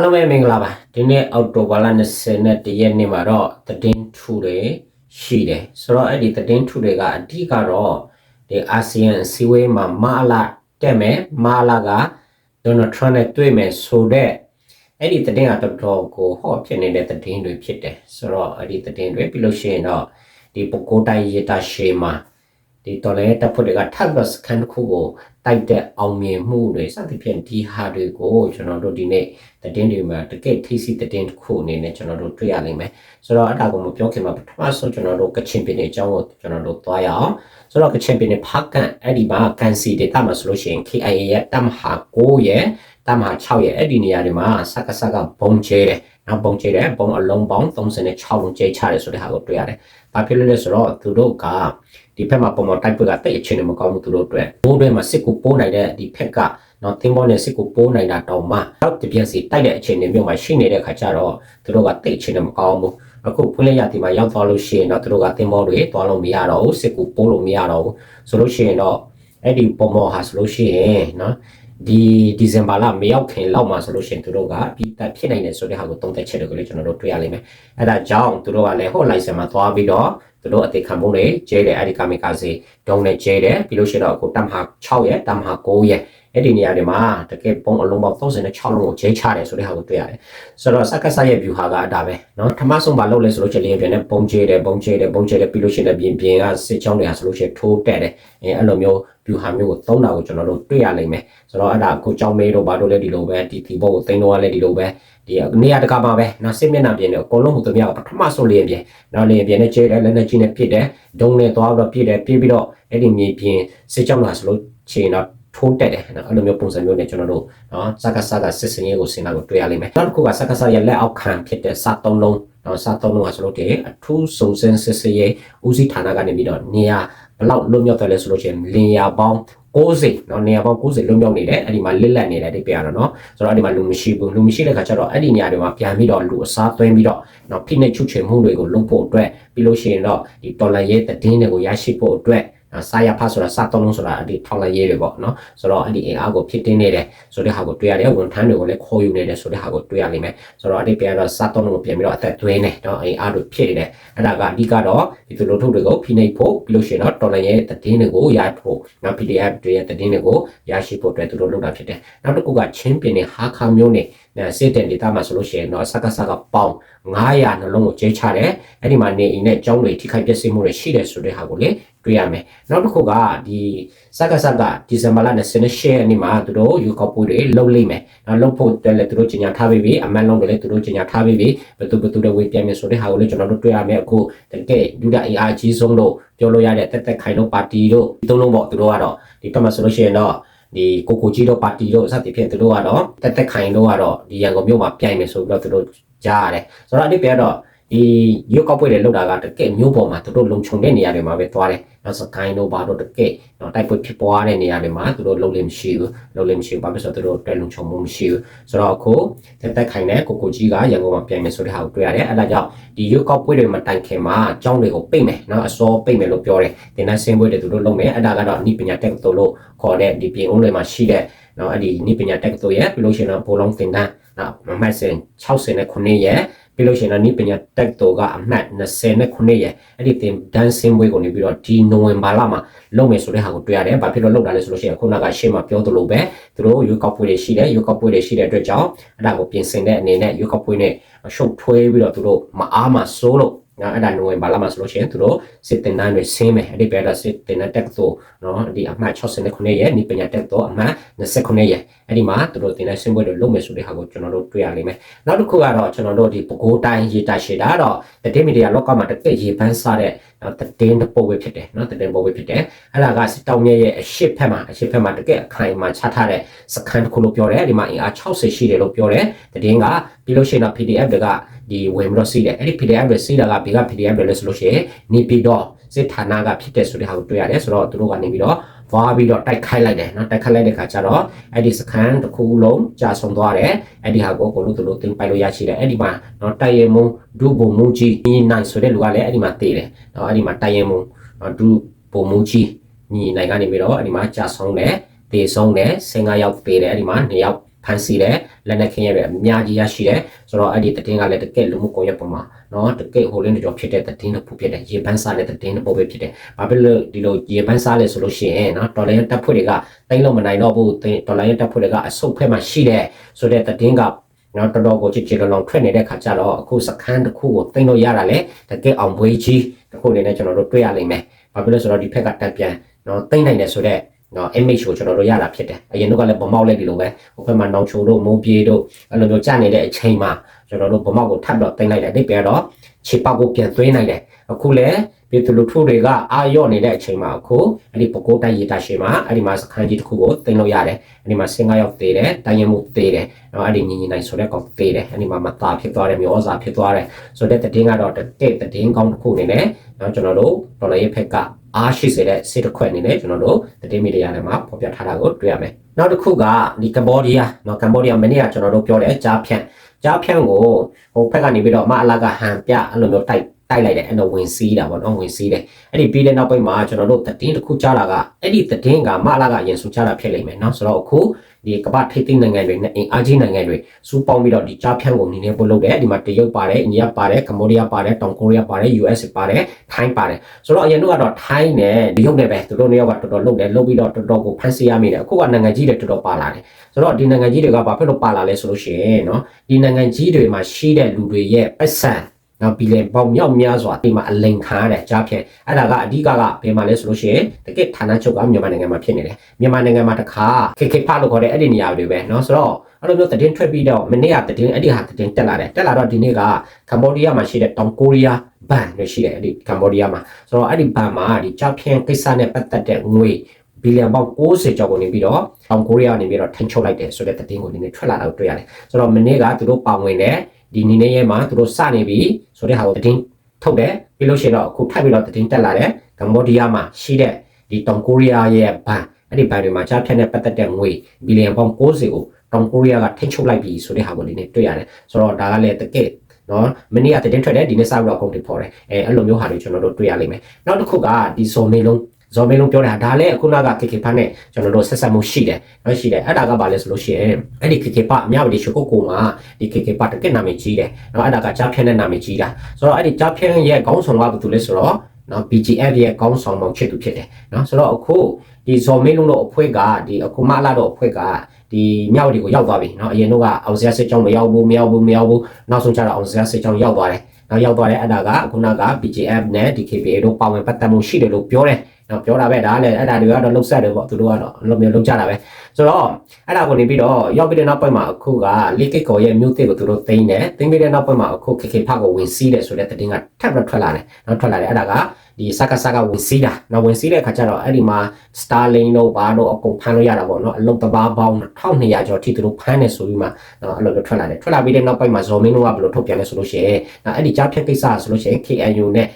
အားလုံးပဲမင်္ဂလာပါဒီနေ့အောက်တိုဘာလ21ရက်နေ့မှာတော့သတင်းထူတွေရှိတယ်ဆိုတော့အဲ့ဒီသတင်းထူတွေကအဓိကတော့ဒီအာဆီယံစီဝေးမှာမာလာတက်မယ်မာလာကဒေါ်နယ်ထရန့်နဲ့တွေ့မယ်ဆိုတော့အဲ့ဒီသတင်းကတော်တော်ကိုဟော့ဖြစ်နေတဲ့သတင်းတွေဖြစ်တယ်ဆိုတော့အဲ့ဒီသတင်းတွေပြီးလို့ရှိရင်တော့ဒီပကိုတိုင်းရတာရှေမှာဒီတော်လည်းတပ်ဖွဲ့တွေကထပ်တော့စကန်တစ်ခုကို တိုက်တဲ့အောင်မြင်မှုတွေစသဖြင့်ဒီဟာတွေကိုကျွန်တော်တို့ဒီနေ့သတင်းတွေမှာတကယ့်ထိစီသတင်းတစ်ခုအနေနဲ့ကျွန်တော်တို့တွေ့ရလိမ့်မယ်ဆိုတော့အတားကိုမပြောခင်မှာပထမဆုံးကျွန်တော်တို့ကချင်ပြည်နယ်အကြောင်းကိုကျွန်တော်တို့သွားရအောင်ဆိုတော့ကချင်ပြည်နယ်ဖားကန်အဲ့ဒီမှာကန်စီဒေတာမှာဆိုလို့ရှိရင် KIA ရဲ့တမဟာ9ရဲ့တမဟာ6ရဲ့အဲ့ဒီနေရာတွေမှာစက္ကစကဘုံကျဲတယ် နောက်ဘုံကျဲတယ်ဘုံအလုံးပေါင်း36လုံးကျဲချတယ်ဆိုတဲ့ဟာကိုတွေ့ရတယ်။ဘာဖြစ်လို့လဲဆိုတော့သူတို့ကဒီဖက်မှာပုံမတိုက်ပွဲကတိတ်အခြေအနေမကောင်းဘူးသူတို့အတွက်ဘိုးတွေမှာစစ်ကိုပိုးနိုင်တဲ့ဒီဖက်ကနော်သင်္ဘောနဲ့စစ်ကိုပိုးနိုင်တာတောင်မှတော့တပြက်စီတိုက်တဲ့အခြေအနေမျိုးမှာရှိနေတဲ့ခါကျတော့သူတို့ကတိတ်အခြေအနေမကောင်းဘူးအခုဖွင့်လက်ရတီမှာရောက်သွားလို့ရှိရင်တော့သူတို့ကသင်္ဘောတွေသွားလို့မရတော့ဘူးစစ်ကိုပိုးလို့မရတော့ဘူးဆိုလို့ရှိရင်တော့အဲ့ဒီပုံမောဟာဆိုလို့ရှိရင်နော် ဒီဒီဇင်ဘာလမရောက်ခင်လောက်မှာဆိုလို့ရှိရင်သူတို့ကပြီးတက်ဖြစ်နိုင်တယ်ဆိုတဲ့ဟာကိုတုံးသက်ချက်တွေကိုလည်းကျွန်တော်တို့တွေ့ရလိမ့်မယ်အဲဒါကြောင့်သူတို့ကလည်းဟိုလိုင်ဆန်မှာသွားပြီးတော့သူတို့အသေးခံမှုတွေကျဲတယ်အဲ့ဒီကာမီကာစီဒုံနဲ့ကျဲတယ်ပြီးလို့ရှိရင်တော့အခုတမ်ဟာ6ရဲ့တမ်ဟာ9ရဲ့ အဲ့ဒီနေရာတွေမှာတကယ်ပုံအလုံးပေါင်း36လုံးကိုကျဲချတယ်ဆိုတဲ့ဟာကိုတွေ့ရတယ်ဆိုတော့စက္ကစရဲ့ view ဟာကဒါပဲเนาะထမဆုံးပါလို့လဲဆိုလို့ချင်းလင်းပြင်းနဲ့ပုံကျဲတယ်ပုံကျဲတယ်ပုံကျဲတယ်ပြီးလို့ရှိရင်ပြင်ပြင်ကစစ်ချောင်းတွေဟာဆိုလို့ရှိရင်ထိုးတက်တယ်အဲအဲ့လိုမျိုး view ဟာမျိုးကိုသုံးတာကိုကျွန်တော်တို့တွေ့ရလိမ့်မယ်ဆိုတော့အဲ့ဒါကိုကြောင်းမေးတော့ဘာလို့လဲဒီလိုပဲဒီဒီဘောကိုသိန်းတော့လည်းဒီလိုပဲဒီနေရာတကာမှာပဲနော်စစ်မျက်နှာပြင်တယ်အကုန်လုံးဟိုတမကပထမဆုံးလင်းပြင်နော်လင်းပြင်နဲ့ကျဲတယ်လက်နဲ့ကြီးနဲ့ပြစ်တယ်ဒုံနဲ့သွားတော့ပြစ်တယ်ပြစ်ပြီးတော့အဲ့ဒီမြေပြင်စစ်ကြောင်းလာဆိုလို့ချိန်တော့ ဖုံးတက်တယ်နော်အဲ့လိုမျိုးပုံစံမျိုးနဲ့ကျွန်တော်တို့နော်စကားစကားစစ်စင်ရေးကိုစဉ်းစားကိုတွေ့ရလိမ့်မယ်နောက်တစ်ခုကစကားစရဲ့လက်အောက်ခံဖြစ်တဲ့စသုံးလုံးနော်စသုံးလုံးကဆိုလို့ဒီအထူးစုံစမ်းစစ်စင်ရေးဦးစီးဌာနကနေပြီးတော့နေရာဘလောက်လွတ်မြောက်တယ်လဲဆိုလို့ရှိရင်လင်ယာပေါင်း90နော်နေရာပေါင်း90လုံးမြောက်နေတယ်အဲ့ဒီမှာလစ်လက်နေတယ်ဒီပြရတော့နော်ဆိုတော့အဲ့ဒီမှာလူမရှိဘူးလူမရှိတဲ့ခါကျတော့အဲ့ဒီနေရာတွေမှာပြန်ပြီးတော့လူအစားသွင်းပြီးတော့နော်ဖိနှိပ်ချုပ်ချယ်မှုတွေကိုလုပ်ဖို့အတွက်ပြီးလို့ရှိရင်တော့ဒီတော်လန်ရဲ့တည်င်းတွေကိုရရှိဖို့အတွက် စာရဖတ်ဆိုတာစာသုံးလုံးဆိုတာအဒီထောက်လိုက်ရေးတွေပေါ့နော်ဆိုတော့အဲ့ဒီအင်အားကိုဖြစ်တင်းနေတယ်ဆိုတဲ့ဟာကိုတွေ့ရတယ်ဝန်ထမ်းတွေကိုလည်းခေါ်ယူနေတယ်ဆိုတဲ့ဟာကိုတွေ့ရလိမ့်မယ်ဆိုတော့အဲ့ဒီပြန်တော့စာသုံးလုံးကိုပြန်ပြီးတော့အသက်သွင်းနေတော့အင်အားတွေဖြစ်နေတယ်အဲ့ဒါကအဓိကတော့ဒီလိုထုတ်တွေကိုဖိနှိပ်ဖို့ပြီးလို့ရှိရင်တော့တော်လည်းရဲ့တည်င်းတွေကိုရဖို့နော် PDF တွေရဲ့တည်င်းတွေကိုရရှိဖို့အတွက်သူတို့လုပ်တာဖြစ်တယ်နောက်တစ်ခုကချင်းပင်နဲ့ဟာခါမျိုးနဲ့ စစ်တဲ့ဒေတာမှာဆိုလို့ရှိရင်တော့စကစကပေါင်း900နှလုံးကိုကျဲချတယ်အဲ့ဒီမှာနေအိမ်နဲ့ကျောင်းတွေထိခိုက်ပျက်စီးမှုတွေရှိတယ်ဆိုတဲ့ဟာကိုလေတွေ့ရမယ်နောက်တစ်ခုကဒီစကစကဒီဇင်ဘာလ28ရက်နေ့မှာသူတို့ယူကောက်ပွဲတွေလုပ်လိမ့်မယ်နောက်လုပ်ဖို့တယ်လေသူတို့ကြီးညာထားပြီးပြီအမှန်လုံးတွေလည်းသူတို့ကြီးညာထားပြီးပြီဘယ်သူဘယ်သူတွေဝေပြန်မယ်ဆိုတဲ့ဟာကိုလည်းကျွန်တော်တို့တွေ့ရမယ်အခုတကယ်ယူဒာ AR ကြီးဆုံးလို့ပြောလို့ရတဲ့တက်တက်ခိုင်တို့ပါတီတို့ဒီသုံးလုံးပေါ့သူတို့ကတော့ဒီဘက်မှာဆိုလို့ရှိရင်တော့ ဒီကိုကိုကြီးတို့ပါတီတို့စသဖြင့်သူတို့ကတော့တက်တက်ခိုင်တို့ကတော့ဒီရန်ကုန်မြို့မှာပြိုင်မယ်ဆိုပြီးတော့သူတို့ကြားရတယ်ဆိုတော့အဲ့ဒီပြတော့ ဒီရုပ်ကောက်ပွဲတွေလောက်တာကတကယ်မျိုးပေါ်မှာသူတို့လုံခြုံတဲ့နေရာတွေမှာပဲသွားတယ်နောက်စကိုင်းတို့ဘာတို့တကယ်တော့တိုက်ပွဲဖြစ်ပွားတဲ့နေရာတွေမှာသူတို့လုံလို့မရှိဘူးလုံလို့မရှိဘူးဘာဖြစ်လို့သူတို့တက်လုံခြုံမှုမရှိဘူးဆိုတော့အခုတက်တက်ခိုင်တဲ့ကိုကိုကြီးကရန်ကုန်မှာပြန်မယ်ဆိုတဲ့ဟာကိုတွေ့ရတယ်အဲ့ဒါကြောင့်ဒီရုပ်ကောက်ပွဲတွေမှာတိုင်ခင်မှာအကြောင်းတွေကိုပိတ်မယ်နော်အစောပိတ်မယ်လို့ပြောတယ်တင်တဲ့ဆင်းပွဲတွေသူတို့လုပ်မယ်အဲ့ဒါကတော့နိပညာတက်တို့လို့ခေါ်တဲ့ဒီပြင်ဦးတွေမှာရှိတဲ့နော်အဲ့ဒီနိပညာတက်တို့ရဲ့ပြီးလို့ရှိရင်တော့ဘိုးလုံးတင်တဲ့နော်မတ်စင်69ရဲ့ ပြီးလို့ရှိရင်တော့နိပညာတက်တော်ကအမှတ်29ရဲ့အဲ့ဒီတင်ဒန်ဆင်းပွဲကိုနေပြီးတော့ဒီနိုဝင်ဘာလမှာလုပ်မယ်ဆိုတဲ့ဟာကိုတွေ့ရတယ်။ဘာဖြစ်လို့လုပ်တာလဲဆိုလို့ရှိရင်ခုနကရှေ့မှာပြောသလိုပဲသူတို့ရွေးကောက်ပွဲတွေရှိတယ်ရွေးကောက်ပွဲတွေရှိတဲ့အတွက်ကြောင့်အဲ့ဒါကိုပြင်ဆင်တဲ့အနေနဲ့ရွေးကောက်ပွဲနဲ့ရှုပ်ထွေးပြီးတော့သူတို့မအားမစိုးလို့ နော်အဲ့ဒါနိုဝင်ဘာလမှာဆိုလို့ရှိရင်သူတို့စစ်တင်တန်းတွေဆင်းမယ်အဲ့ဒီပဲတော့စစ်တင်တန်းတက်တော့နော်ဒီအမှတ်69ရဲ့နိပညာတက်တော့အမှတ်29ရဲ့အဲ့ဒီမှာသူတို့တင်တဲ့ဆင်းပွဲတွေလုပ်မယ်ဆိုတဲ့ဟာကိုကျွန်တော်တို့တွေ့ရလိမ့်မယ်နောက်တစ်ခုကတော့ကျွန်တော်တို့ဒီပကိုးတိုင်းရေးတာရှိတာတော့တတိမီဒီယာလောကမှာတကယ်ရေးပန်းစားတဲ့နော်တည်င်းပို့ဝေဖြစ်တယ်နော်တည်င်းပို့ဝေဖြစ်တယ်အဲ့ဒါကစစ်တောင်းမြရဲ့အရှိတ်ဖက်မှာအရှိတ်ဖက်မှာတကယ်အခိုင်အမာချထားတဲ့စခန်းတစ်ခုလို့ပြောတယ်ဒီမှာအင်အား60ရှိတယ်လို့ပြောတယ်တည်င်းကပြီးလို့ရှိရင်တော့ PDF တွေက ဒီဝင်ပြီးတော့စီးတယ်အဲ့ဒီ PDF တွေစီးတာကဘယ်က PDF တွေလဲဆိုလို့ရှိရင်နေပြီးတော့စစ်ဌာနကဖြစ်တဲ့ဆိုတဲ့ဟာကိုတွေ့ရတယ်ဆိုတော့သူတို့ကနေပြီးတော့ဝါပြီးတော့တိုက်ခိုက်လိုက်တယ်နော်တိုက်ခိုက်လိုက်တဲ့ခါကျတော့အဲ့ဒီစကန်တစ်ခုလုံးကြာဆုံးသွားတယ်အဲ့ဒီဟာကိုကိုလို့သူတို့တင်ပိုက်လို့ရရှိတယ်အဲ့ဒီမှာနော်တိုက်ရမုံဒုဘုံမူကြီးညီနိုင်ဆိုတဲ့လူကလည်းအဲ့ဒီမှာတည်တယ်နော်အဲ့ဒီမှာတိုက်ရမုံဒုဘုံမူကြီးညီနိုင်ကနေပြီးတော့အဲ့ဒီမှာကြာဆုံးတယ်တေဆုံးတယ်15ယောက်ပေးတယ်အဲ့ဒီမှာ2ယောက် ဖန်စီတယ်လက်နက်ခင်းရတဲ့အများကြီးရရှိတယ်ဆိုတော့အဲ့ဒီတည်င်းကလည်းတကယ်လူမှုကွန်ရက်ပေါ်မှာနော်တကယ်ဟိုလင်းကြောဖြစ်တဲ့တည်င်းတစ်ခုဖြစ်တယ်ရေပန်းစားတဲ့တည်င်းတစ်ပုတ်ပဲဖြစ်တယ်ဘာဖြစ်လို့ဒီလိုရေပန်းစားလဲဆိုလို့ရှိရင်နော်ဒေါ်လာရတပ်ဖွဲ့တွေကတိုင်းလုံးမနိုင်တော့ဘူးဒေါ်လာရတပ်ဖွဲ့တွေကအဆုတ်ဖက်မှာရှိတယ်ဆိုတဲ့တည်င်းကနော်တော်တော်ကိုချစ်ချစ်လောင်လောင်ထွက်နေတဲ့ခါကျတော့အခုစခန်းတစ်ခုကိုတင်လို့ရတာလေတကယ်အောင်ပွေးကြီးတစ်ခုအနေနဲ့ကျွန်တော်တို့တွေ့ရလိမ့်မယ်။ဘာဖြစ်လို့ဆိုတော့ဒီဖက်ကတက်ပြန်နော်တင်နိုင်တယ်ဆိုတော့ နော် image ကိုကျွန်တော်တို့ရတာဖြစ်တယ်။အရင်တော့ကလည်းဗမောက်လိုက်ဒီလိုပဲဟိုဘက်မှာနောင်ချိုတို့မိုးပြေးတို့အဲ့လိုမျိုးကြာနေတဲ့အချိန်မှာကျွန်တော်တို့ဗမောက်ကိုထပ်တော့တင်လိုက်တယ်။ဒီပြတော့ခြေပေါက်ကိုပြန်သွင်းနိုင်တယ်။အခုလည်း ပြည်သူလူထုတွေကအာရော့နေတဲ့အချိန်မှာအခုအဲ့ဒီပကိုးတိုက်ရတာရှိမှာအဲ့ဒီမှာစခန်းကြီးတစ်ခုကိုတင်လို့ရတယ်။အဲ့ဒီမှာစင်ကာရောက်သေးတယ်။တိုင်းရမှုသေးတယ်။နော်အဲ့ဒီညီညီနိုင်ဆိုတဲ့ကောင်သေးတယ်။အဲ့ဒီမှာမသားဖြစ်သွားတယ်မျိုးစာဖြစ်သွားတယ်။ဆိုတဲ့တည်င်းကတော့တဲ့တည်င်းကောင်းတစ်ခုအနေနဲ့နော်ကျွန်တော်တို့ဒေါ်လာရဲ့ဖက်ကအားရှိစေတဲ့စစ်တစ်ခွက်အနေနဲ့ကျွန်တော်တို့တည်မီဒီယာထဲမှာဖော်ပြထားတာကိုတွေ့ရမယ်။နောက်တစ်ခုကဒီကမ္ဘောဒီးယားနော်ကမ္ဘောဒီးယားမနေ့ကကျွန်တော်တို့ပြောတဲ့ကြားဖြန့်ကြားဖြန့်ကိုဟိုဖက်ကနေပြီးတော့မအလာကဟန်ပြအဲ့လိုမျိုးတိုက် တိုက်လိုက်တယ်အဲ့တော့ဝင်စီးတာပေါ့နော်ဝင်စီးတယ်အဲ့ဒီပြီးတဲ့နောက်ပိုင်းမှာကျွန်တော်တို့သတင်းတစ်ခုကြားလာကအဲ့ဒီသတင်းကမလာကအရင်ဆိုချတာဖြစ်လိမ့်မယ်နော်ဆိုတော့အခုဒီကမ္ဘာထိပ်သိမ်းနိုင်ငံတွေနဲ့အင်အားကြီးနိုင်ငံတွေစူးပေါင်းပြီးတော့ဒီကြားဖြန့်ကုန်နေနေပို့လုပ်တယ်ဒီမှာတရုတ်ပါတယ်အိန္ဒိယပါတယ်ကမ္ဘောဒီးယားပါတယ်တောင်ကိုရီးယားပါတယ် US ပါတယ်ထိုင်းပါတယ်ဆိုတော့အရင်တို့ကတော့ထိုင်းနဲ့တရုတ်နဲ့ပဲသူတို့နှစ်ယောက်ကတော်တော်လုပ်တယ်လုပ်ပြီးတော့တော်တော်ကိုဖန်ဆီးရမိတယ်အခုကနိုင်ငံကြီးတွေတော်တော်ပါလာတယ်ဆိုတော့ဒီနိုင်ငံကြီးတွေကဘာဖြစ်လို့ပါလာလဲဆိုလို့ရှိရင်နော်ဒီနိုင်ငံကြီးတွေမှာရှိတဲ့လူတွေရဲ့ပတ်စံ နော်ဘီလီပေါင်မြောက်များစွာဒီမှာအလိန်ခံရတယ်ကြားဖြင့်အဲ့ဒါကအဓိကကဘယ်မှာလဲဆိုလို့ရှိရင်တကယ့်ဌာနချုပ်ကမြန်မာနိုင်ငံမှာဖြစ်နေတယ်မြန်မာနိုင်ငံမှာတခါခေခေဖလို့ခေါ်တဲ့အဲ့ဒီနေရာတွေပဲเนาะဆိုတော့အဲ့လိုမျိုးတည်င်းထွက်ပြီးတော့မနေ့ကတည်င်းအဲ့ဒီဟာတည်င်းတက်လာတယ်တက်လာတော့ဒီနေ့ကကမ္ဘောဒီးယားမှာရှိတဲ့တောင်ကိုရီးယားဘန်တွေရှိတယ်အဲ့ဒီကမ္ဘောဒီးယားမှာဆိုတော့အဲ့ဒီဘန်မှာဒီကြားဖြင့်ကိစ္စနဲ့ပတ်သက်တဲ့ငွေဘီလီယံပေါင်း60ကျော်ကိုနေပြီးတော့တောင်ကိုရီးယားနေပြီးတော့ထိန်းချုပ်လိုက်တယ်ဆိုတဲ့တည်င်းကိုဒီနေ့ထွက်လာတာကိုတွေ့ရတယ်ဆိုတော့မနေ့ကသူတို့ပါဝင်တဲ့ ဒီနေနေရဲမှာသူတို့စနေပြီဆိုတဲ့ဟာကိုတင်ထုတ်တယ်ပြီးလို့ရှိရင်တော့အခုထပ်ပြီးတော့တင်တက်လာတယ်ကမ္ဘောဒီးယားမှာရှိတဲ့ဒီတောင်ကိုရီးယားရဲ့ဘဏ်အဲ့ဒီဘဏ်တွေမှာကြားဖြတ်နဲ့ပတ်သက်တဲ့ငွေဘီလီယံပေါင်း60ကိုတောင်ကိုရီးယားကထိန်းချုပ်လိုက်ပြီဆိုတဲ့ဟာကိုဒီနေ့တွေ့ရတယ်ဆိုတော့ဒါကလည်းတကယ်နော်မနေ့ကတင်ထွက်တယ်ဒီနေ့စပြီးတော့အကုန်တင်ဖော်တယ်အဲအဲ့လိုမျိုးဟာတွေကျွန်တော်တို့တွေ့ရလိမ့်မယ်နောက်တစ်ခုကဒီဇော်မေလုံး ဇော်မင်းလုံးပြောတာဒါလည်းအခုနက KK ဖတ်နဲ့ကျွန်တော်တို့ဆက်ဆက်မှုရှိတယ်နော်ရှိတယ်အဲ့ဒါကဘာလဲဆိုလို့ရှိရင်အဲ့ဒီ KK ဖတ်အများကြီးရှုပ်ကုတ်ကိုမှာဒီ KK ဖတ်တကယ့်နာမည်ကြီးတယ်နော်အဲ့ဒါကကြားဖြန့်တဲ့နာမည်ကြီးတာဆိုတော့အဲ့ဒီကြားဖြန့်ရဲ့ခေါင်းဆောင်ကဘာလို့လဲဆိုတော့နော် BGF ရဲ့ခေါင်းဆောင်မောင်ချစ်သူဖြစ်တယ်နော်ဆိုတော့အခုဒီဇော်မင်းလုံးတို့အဖွဲ့ကဒီအခုမလာတို့အဖွဲ့ကဒီမြောက်တွေကိုရောက်သွားပြီเนาะအရင်တော့ကအောင်စရာစစ်ကြောင်းမရောက်ဘူးမရောက်ဘူးမရောက်ဘူးနောက်ဆုံးကျတော့အောင်စရာစစ်ကြောင်းရောက်သွားတယ်နောက်ရောက်သွားတဲ့အဲ့ဒါကခုနက BGF နဲ့ DKPA တို့ပါဝင်ပတ်သက်မှုရှိတယ်လို့ပြောတယ် နော်ပြောတာပဲဒါလည်းအဲ့ဒါတွေကတော့လှုပ်ဆက်တယ်ပေါ့သူတို့ကတော့အဲ့လိုမျိုးလှုပ်ကြတာပဲဆိုတော့အဲ့ဒါကိုနေပြီးတော့ရောက်ပြီးတဲ့နောက်ပိုင်းမှာအခုကလီကစ်ကောရဲ့မြို့သစ်ကိုသူတို့သိမ်းတယ်သိမ်းပြီးတဲ့နောက်ပိုင်းမှာအခုခေခေဖကိုဝင်စီးတယ်ဆိုတဲ့သတင်းကထပ်ပြီးထွက်လာတယ်နော်ထွက်လာတယ်အဲ့ဒါကဒီစကားစကားဝင်စီးတာနော်ဝင်စီးတဲ့အခါကျတော့အဲ့ဒီမှာ Starlink တို့ဘာတို့အကုန်ဖမ်းလို့ရတာပေါ့နော်အလုံးတဘာပေါင်း1200ကျော်ထိသူတို့ဖမ်းနေဆိုပြီးမှနော်အဲ့လိုထွက်လာတယ်ထွက်လာပြီးတဲ့နောက်ပိုင်းမှာဇော်မင်းတို့ကဘယ်လိုထုတ်ပြန်လဲဆိုလို့ရှိရင်နော်အဲ့ဒီကြားဖြတ်ကိစ္စဆိုလို့ရှိရင် KNU နဲ့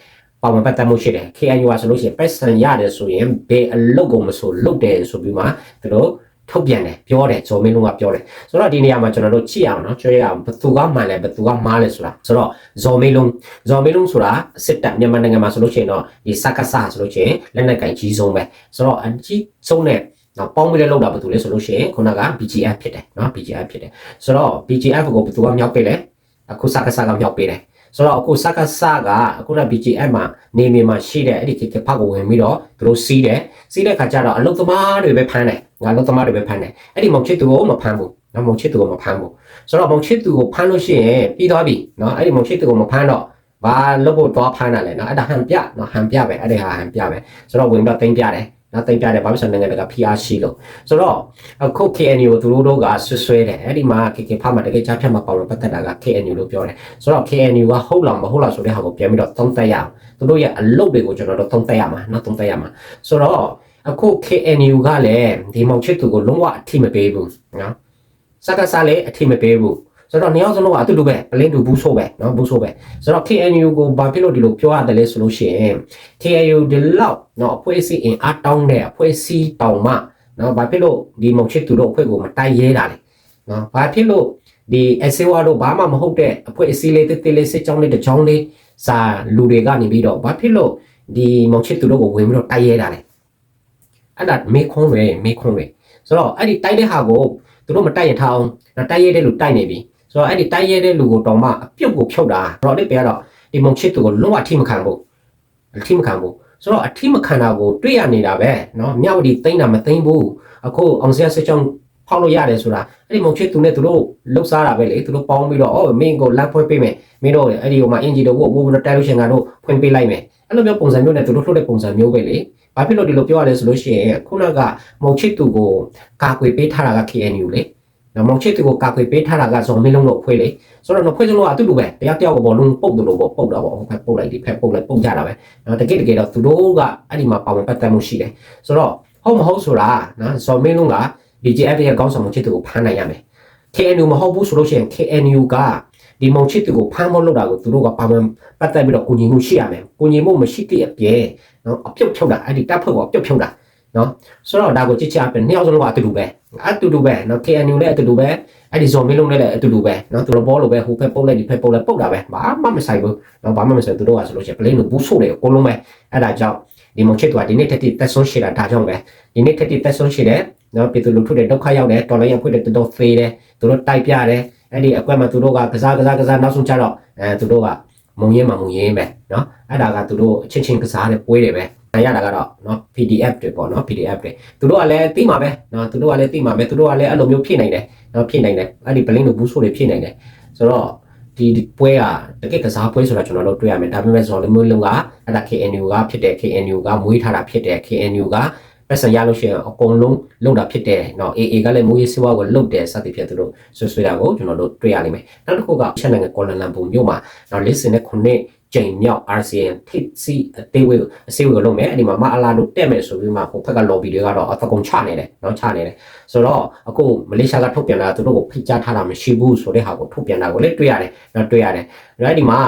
ပါဝင်ပတ်သက်မှုရှိတယ် KNU ကဆိုလို့ရှိရင်ပတ်စံရတယ်ဆိုရင်ဘယ်အလုပ်ကိုမဆိုလုပ်တယ်ဆိုပြီးမှသူတို့ထုတ်ပြန်တယ်ပြောတယ်ဇော်မင်းလုံးကပြောတယ်ဆိုတော့ဒီနေရာမှာကျွန်တော်တို့ကြည့်အောင်နော်ကြွေးရအောင်ဘသူကမှန်လဲဘသူကမှားလဲဆိုတာဆိုတော့ဇော်မင်းလုံးဇော်မင်းလုံးဆိုတာစစ်တပ်မြန်မာနိုင်ငံမှာဆိုလို့ရှိရင်တော့ဒီစက္ကစဆိုလို့ရှိရင်လက်နက်ကင်ကြီးဆုံးပဲဆိုတော့အကြီးဆုံးနဲ့နော်ပေါင်းပြီးလဲလောက်တာဘာလို့လဲဆိုလို့ရှိရင်ခုနက BGF ဖြစ်တယ်နော် BGF ဖြစ်တယ်ဆိုတော့ BGF ကိုဘသူကမြောက်ပေးလဲအခုစက္ကစကမြောက်ပေးတယ် ဆိုတော့အခုစက္ကစကအခုန BGF မှာနေမြေမှာရှိတဲ့အဲ့ဒီခေတ်ဖောက်ကိုဝင်ပြီးတော့သူတို့စီးတယ်စီးတဲ့ခါကျတော့အလုသမားတွေပဲဖမ်းတယ်ငါအလုသမားတွေပဲဖမ်းတယ်အဲ့ဒီမောင်ချစ်သူကိုမဖမ်းဘူးနော်မောင်ချစ်သူကိုမဖမ်းဘူးဆိုတော့မောင်ချစ်သူကိုဖမ်းလို့ရှိရင်ပြီးသွားပြီနော်အဲ့ဒီမောင်ချစ်သူကိုမဖမ်းတော့ဘာလုပ်ဖို့သွားဖမ်းတာလဲနော်အဲ့ဒါဟန်ပြနော်ဟန်ပြပဲအဲ့ဒီဟာဟန်ပြပဲဆိုတော့ဝင်တော့တင်ပြတယ် နော်တင်ပြတယ်ဘာလို့ဆိုနိုင်ငံတကာ PR ရှိလို့ဆိုတော့အခု KNU ကိုသူတို့တို့ကဆွဆွဲတယ်အဲ့ဒီမှာ KK ဖတ်မှာတကယ်ကြားဖြတ်မှာပေါ့လို့ပတ်သက်တာက KNU လို့ပြောတယ်ဆိုတော့ KNU ကဟုတ်လားမဟုတ်လားဆိုတဲ့ဟာကိုပြန်ပြီးတော့သုံးသပ်ရအောင်သူတို့ရဲ့အလုပ်တွေကိုကျွန်တော်တို့သုံးသပ်ရမှာနော်သုံးသပ်ရမှာဆိုတော့အခု KNU ကလည်းဒီမောင်ချစ်သူကိုလုံးဝအထိမပေးဘူးနော်စကားစားလည်းအထိမပေးဘူး ဆိုတော့နှစ်ယောက်စလုံးကအတူတူပဲပလင်းတူဘူးဆိုပဲနော်ဘူးဆိုပဲဆိုတော့ KNU ကိုဘာဖြစ်လို့ဒီလိုပြောရတယ်လဲဆိုလို့ရှိရင် KNU ဒီလောက်နော်အဖွဲ့အစည်းအင်အားတောင်းတဲ့အဖွဲ့အစည်းတောင်မှနော်ဘာဖြစ်လို့ဒီမုံချစ်သူတို့အဖွဲ့ကိုမတိုက်ရဲတာလဲနော်ဘာဖြစ်လို့ဒီအစေဝါတို့ဘာမှမဟုတ်တဲ့အဖွဲ့အစည်းလေးတစ်တစ်လေးစစ်ကြောင်းလေးတစ်ကြောင်းလေးစာလူတွေကနေပြီးတော့ဘာဖြစ်လို့ဒီမုံချစ်သူတို့ကိုဝင်ပြီးတော့တိုက်ရဲတာလဲအဲ့ဒါမေခွန်းပဲမေခွန်းပဲဆိုတော့အဲ့ဒီတိုက်တဲ့ဟာကိုသူတို့မတိုက်ရထားအောင်တိုက်ရဲတဲ့လူတိုက်နေပြီ ဆိုတော့အဲ့ဒီတိုက်ရတဲ့လူကိုတောင်မှအပြုတ်ကိုဖြုတ်တာတော့ဒီပြကတော့ဒီမုံချစ်သူကိုလုံးဝအထိမခံဘူးအထိမခံဘူးဆိုတော့အထိမခံတာကိုတွေ့ရနေတာပဲနော်မြောက်ဒီသိမ့်တာမသိမ့်ဘူးအခုအောင်စရာစစ်ကြောင်းဖောက်လို့ရတယ်ဆိုတာအဲ့ဒီမုံချစ်သူနဲ့သူတို့လှုပ်ရှားတာပဲလေသူတို့ပေါင်းပြီးတော့အော်မင်းကိုလက်ဖွဲ့ပေးမယ်မင်းတို့အဲ့ဒီဟိုမှာအင်ဂျီတို့ကိုဝိုးပြီးတော့တိုက်လို့ရှင်ကတော့ဖွင့်ပေးလိုက်မယ်အဲ့လိုမျိုးပုံစံမျိုးနဲ့သူတို့လှုပ်တဲ့ပုံစံမျိုးပဲလေဘာဖြစ်လို့ဒီလိုပြောရလဲဆိုလို့ရှိရင်ခုနကမုံချစ်သူကိုကာကွယ်ပေးထားတာက KNU လေ နော်မုံချစ်သူကိုကာကွယ်ပေးထားတာကဇော်မင်းလုံးတို့ဖွဲ့လေဆိုတော့နော်ဖွဲ့စလုံးကအတူတူပဲတယောက်တယောက်ဘောလုံးပုတ်တယ်လို့ပေါ့ပုတ်တာပေါ့ဟိုဖက်ပုတ်လိုက်ဒီဖက်ပုတ်လိုက်ပုတ်ကြတာပဲနော်တကယ်တကယ်တော့သူတို့ကအဲ့ဒီမှာပါဝင်ပတ်သက်မှုရှိတယ်ဆိုတော့ဟုတ်မဟုတ်ဆိုတာနော်ဇော်မင်းလုံးက BGF ရဲ့ကောင်းဆောင်မှုချစ်သူကိုဖမ်းနိုင်ရမယ် KNU မဟုတ်ဘူးဆိုလို့ရှိရင် KNU ကဒီမုံချစ်သူကိုဖမ်းဖို့လုပ်တာကိုသူတို့ကပါဝင်ပတ်သက်ပြီးတော့ကိုညီမှုရှိရမယ်ကိုညီမှုမရှိတဲ့အပြဲနော်အပြုတ်ဖြုတ်တာအဲ့ဒီတပ်ဖွဲ့ကိုအပြုတ်ဖြုတ်တာ နော်ဆိုတော့ဒါကိုကြည့်ချအပြင်နှစ်ယောက်စလုံးကအတူတူပဲအတူတူပဲနော် KNU လည်းအတူတူပဲအဲ့ဒီဇော်မင်းလုံးလည်းအတူတူပဲနော်သူတို့ဘောလိုပဲဟိုဖက်ပုတ်လိုက်ဒီဖက်ပုတ်လိုက်ပုတ်တာပဲဘာမှမဆိုင်ဘူးနော်ဘာမှမဆိုင်သူတို့ကဆိုလို့ရှိရင် plane ကိုဘူးဆိုးတယ်အကုန်လုံးပဲအဲ့ဒါကြောင့်ဒီမုံချစ်သူကဒီနေ့တက်တိတက်ဆုံးရှိတာဒါကြောင့်ပဲဒီနေ့တက်တိတက်ဆုံးရှိတယ်နော်ပြည်သူလူထုတွေဒုက္ခရောက်တယ်တော်လိုင်းရဖွင့်တယ်တော်တော်ဖေးတယ်သူတို့တိုက်ပြတယ်အဲ့ဒီအကွက်မှာသူတို့ကကစားကစားကစားနောက်ဆုံးကျတော့အဲသူတို့ကမုံရင်းမှာမုံရင်းပဲနော်အဲ့ဒါကသူတို့အချင်းချင်းကစားတဲ့ပွဲတွေပဲ နိုင်ရတာကတော့နော် PDF တွေပေါ့နော် PDF တွေသူတို့ကလည်းသိမှာပဲနော်သူတို့ကလည်းသိမှာပဲသူတို့ကလည်းအဲ့လိုမျိုးဖြစ်နိုင်တယ်နော်ဖြစ်နိုင်တယ်အဲ့ဒီ blink တို့ဘူးဆိုတွေဖြစ်နိုင်တယ်ဆိုတော့ဒီပွဲကတကယ်ကစားပွဲဆိုတာကျွန်တော်တို့တွေ့ရမယ်ဒါပေမဲ့ဇော်လမျိုးလုံးကအဲ့ဒါ KNU ကဖြစ်တယ် KNU ကမွေးထားတာဖြစ်တယ် KNU ကပတ်စံရလို့ရှိရင်အကုန်လုံးလုံတာဖြစ်တယ်เนาะ AA ကလည်းမိုးရေးစေဝါကိုလုံတယ်စသဖြင့်သူတို့ဆွဆွေးတာကိုကျွန်တော်တို့တွေ့ရလိမ့်မယ်နောက်တစ်ခုကချက်နိုင်ငံကွာလာလမ်ပူမြို့မှာเนาะလေးစင်နဲ့ခုနှစ် ကြိမ်မြောက် RCN ထိပ်စီအသေးဝေးအစေးဝေးကိုလုပ်မယ်အဲ့ဒီမှာမအလာလို့တက်မယ်ဆိုပြီးမှဟိုဘက်က lobby တွေကတော့အသကုံချနေတယ်နော်ချနေတယ်ဆိုတော့အခုမလေးရှားကထုတ်ပြန်တာသူတို့ကိုဖိတ်ကြားထားတာမရှိဘူးဆိုတဲ့ဟာကိုထုတ်ပြန်တာကိုလည်းတွေ့ရတယ်နော်တွေ့ရတယ်အဲ့ဒီမှာ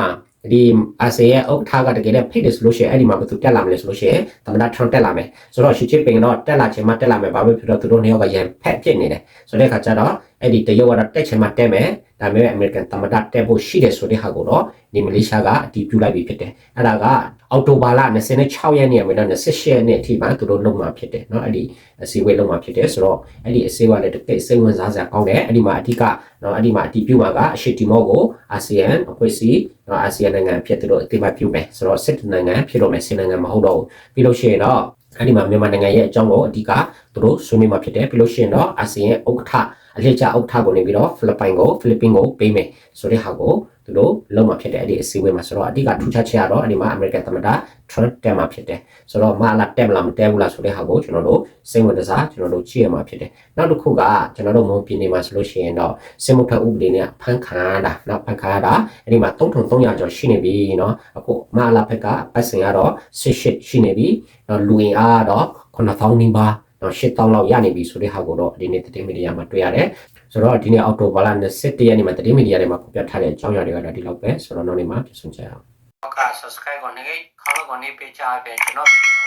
ဒီအာဆီယံဥက္ကဋ္ဌကတကယ်လည်းဖိတ်တယ်ဆိုလို့ရှိရင်အဲ့ဒီမှာဘယ်သူတက်လာမလဲဆိုလို့ရှိရင်သမ္မတထရန့်တက်လာမယ်ဆိုတော့ရှီချစ်ပင်တော့တက်လာခြင်းမတက်လာမယ်ဘာပဲဖြစ်တော့သူတို့နှစ်ယောက်ကရန်ဖက်ဖြစ်နေတယ်ဆိုတဲ့အခါကျတော့အဲ့ဒီတရုတ်ကတော့တက်ခြင်းမှတက်မယ်ဒါပေမဲ့အမေရိကန်သမ္မတတက်ဖို့ရှိတယ်ဆိုတဲ့ဟာကိုတော့ဒီမလေးရှားကအတည်ပြုလိုက်ပြီဖြစ်တယ်အဲ့ဒါကအောက်တိုဘာလ26ရက်နေ့ကနေ28ရက်နေ့အထိမှသူတို့လုပ်မှာဖြစ်တယ်เนาะအဲ့ဒီအစည်းအဝေးလုပ်မှာဖြစ်တယ်ဆိုတော့အဲ့ဒီအစည်းအဝေးလည်းတကယ်စိတ်ဝင်စားစရာကောင်းတယ်အဲ့ဒီမှာအဓိကเนาะအဲ့ဒီမှာအတည်ပြုမှာကအရှေ့တီမောကိုအာဆီယံအဖွဲ့အစည်းเนาะအာဆီယံနိုင်ငံဖြစ်သူတို့အတိအမှတ်ပြုမယ်ဆိုတော့စစ်နိုင်ငံဖြစ်တော့မယ်စစ်နိုင်ငံမဟုတ်တော့ဘူးပြီးလို့ရှိရင်တော့အဲ့ဒီမှာမြန်မာနိုင်ငံရဲ့အကြောင်းကိုအဓိကသူတို့ဆွေးနွေးမှာဖြစ်တယ်ပြီးလို့ရှိရင်တော့အာဆီယံဥက္ကဋ္ဌ အလှည့်ကျဥက္ကဋ္ဌကိုနေပြီးတော့ဖိလစ်ပိုင်ကိုဖိလစ်ပင်းကိုပေးမယ်ဆိုတဲ့ဟာကိုသူတို့လုံးမှာဖြစ်တယ်အဲ့ဒီအစည်းအဝေးမှာဆိုတော့အဓိကထူးခြားချက်ကတော့အဲ့ဒီမှာအမေရိကန်သမ္မတ Trump တက်မှာဖြစ်တယ်ဆိုတော့မလာတက်မလားမတက်ဘူးလားဆိုတဲ့ဟာကိုကျွန်တော်တို့စိတ်ဝင်စားကျွန်တော်တို့ကြည့်ရမှာဖြစ်တယ်နောက်တစ်ခုကကျွန်တော်တို့မုံပြည်နေမှာဆိုလို့ရှိရင်တော့စစ်မှုထမ်းဥပဒေနဲ့ဖန်ခံရတာနောက်ဖန်ခံရတာအဲ့ဒီမှာ3300ကျော်ရှိနေပြီเนาะအခုမလာဘက်ကပတ်စင်ကတော့68ရှိနေပြီနော်လူရင်အားတော့9000နီးပါး တော့8000လောက်ရနေပြီဆိုတဲ့ဟာကိုတော့ဒီနေ့သတင်းမီဒီယာမှာတွေ့ရတယ်ဆိုတော့ဒီနေ့အောက်တိုဘာလ21ရက်နေ့မှာသတင်းမီဒီယာတွေမှာဖော်ပြထားတဲ့အကြောင်းအရာတွေကတော့ဒီလောက်ပဲဆိုတော့နောက်နေ့မှာပြန်ဆုံကြရအောင်ဟုတ်ကဲ့ subscribe ကိုနေခေါင်းကိုနေပေးချပေးကျွန်တော်ဗီဒီယို